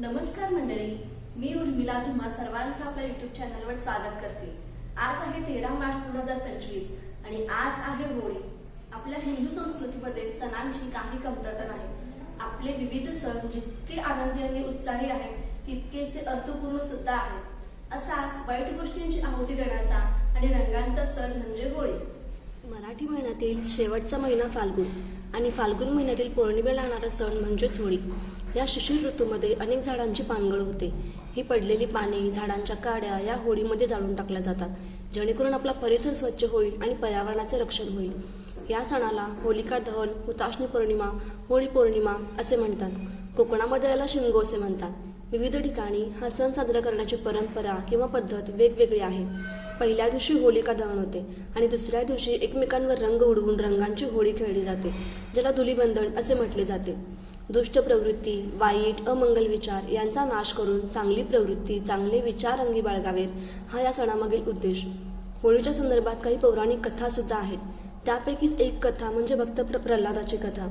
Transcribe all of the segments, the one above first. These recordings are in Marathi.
नमस्कार मंडळी मी उर्मिला तुम्हा सर्वांचं आपल्या युट्यूब चॅनलवर स्वागत करते. आज आहे तेरा मार्च दोन हजार पंचवीस आणि आज आहे होळी. आपल्या हिंदू संस्कृतीमध्ये सणांची काही कमतरता नाही. आपले विविध सण जितके आनंदी आणि उत्साही आहेत तितकेच ते अर्थपूर्ण सुद्धा आहेत असाच वाईट गोष्टींची आहुती देण्याचा आणि रंगांचा सण म्हणजे होळी. मराठी महिन्यातील शेवटचा महिना फाल्गुन. आणि फाल्गुन महिन्यातील पौर्णिमेला लागणारा सण म्हणजेच होळी. या शिशिर ऋतूमध्ये अनेक झाडांची पानगळ होते. ही पडलेली पाने झाडांच्या काड्या या होळीमध्ये जाळून टाकल्या जातात जेणेकरून आपला परिसर स्वच्छ होईल आणि पर्यावरणाचे रक्षण होईल. या सणाला होलिका दहन हुताशनी पौर्णिमा होळी पौर्णिमा असे म्हणतात. कोकणामध्ये याला शिमगो असे म्हणतात. विविध ठिकाणी हा सण साजरा करण्याची परंपरा किंवा पद्धत वेगवेगळी आहे. पहिल्या दिवशी होलिका दहन होते आणि दुसऱ्या दिवशी एकमेकांवर रंग उडवून रंगांची होळी खेळली जाते ज्याला धुलीबंधन असे म्हटले जाते. दुष्ट प्रवृत्ती वाईट अमंगल विचार यांचा नाश करून चांगली प्रवृत्ती चांगले विचार अंगी बाळगावेत हा या सणामागील उद्देश. होळीच्या संदर्भात काही पौराणिक कथा सुद्धा आहेत. त्यापैकीच एक कथा म्हणजे भक्त प्र प्रल्हादाची कथा.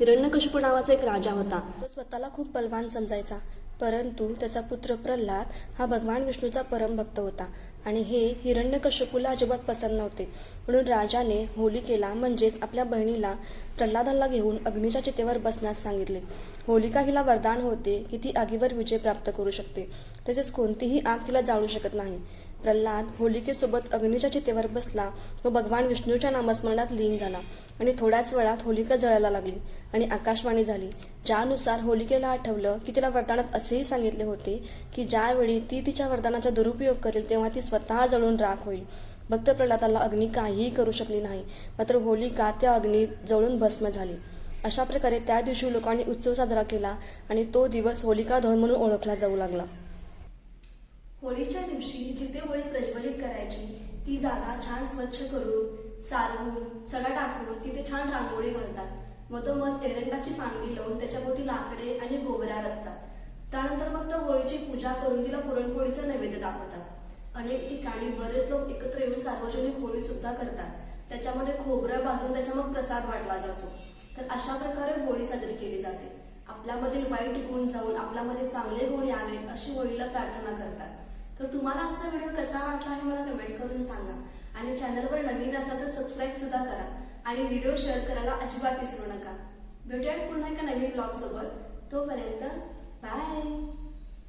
हिरण्यकशिपू नावाचा एक राजा होता. तो स्वतःला खूप बलवान समजायचा. परंतु त्याचा पुत्र प्रल्हाद हा भगवान विष्णूचा परमभक्त होता आणि हे हिरण्यकश्यपूला अजिबात पसंत नव्हते. म्हणून राजाने होलिकेला म्हणजेच आपल्या बहिणीला प्रल्हादाला घेऊन अग्नीच्या चितेवर बसण्यास सांगितले. होलिका हिला वरदान होते की ती आगीवर विजय प्राप्त करू शकते. तसेच कोणतीही आग तिला जाळू शकत नाही. प्रल्हाद होलिकेसोबत अग्नीच्या चितेवर बसला. व भगवान विष्णूच्या नामस्मरणात लीन झाला आणि थोड्याच वेळात होलिका जळायला लागली आणि आकाशवाणी झाली. ज्यानुसार होलिकेला आठवलं की तिला वरदानात असेही सांगितले होते की ज्यावेळी ती तिच्या वरदानाचा दुरुपयोग करेल तेव्हा ती स्वतः जळून राख होईल. भक्त प्रल्हादाला अग्नी काहीही करू शकली नाही मात्र होलिका त्या अग्नीत जळून भस्म झाली. अशा प्रकारे त्या दिवशी लोकांनी उत्सव साजरा केला आणि तो दिवस होलिका दहन म्हणून ओळखला जाऊ लागला. होळीच्या दिवशी जिथे होळी प्रज्वलित करायची ती जागा छान स्वच्छ करून सारवून सडा टाकून तिथे छान रांगोळी घालतात. मधोमध एरंडाची फांदी लावून त्याच्याभोवती लाकडे आणि गोबऱ्यार असतात त्यानंतर मग त्या होळीची पूजा करून तिला पुरणपोळीचं नैवेद्य दाखवतात. अनेक ठिकाणी बरेच लोक एकत्र येऊन सार्वजनिक होळी सुद्धा करतात. त्याच्यामध्ये खोबरं भाजून त्याच्या मग प्रसाद वाटला जातो. तर अशा प्रकारे होळी साजरी केली जाते. आपल्यामधील वाईट गुण जाऊन आपल्यामध्ये चांगले गुण यावेत अशी होळीला प्रार्थना करतात. तर तुम्हाला आजचा व्हिडिओ कसा वाटला हे मला कमेंट करून सांगा. आणि चॅनलवर नवीन असाल तर सबस्क्राईब सुद्धा करा. आणि व्हिडिओ शेअर करायला अजिबात विसरू नका. भेटूयात पुन्हा एका नवीन ब्लॉग सोबत. तोपर्यंत बाय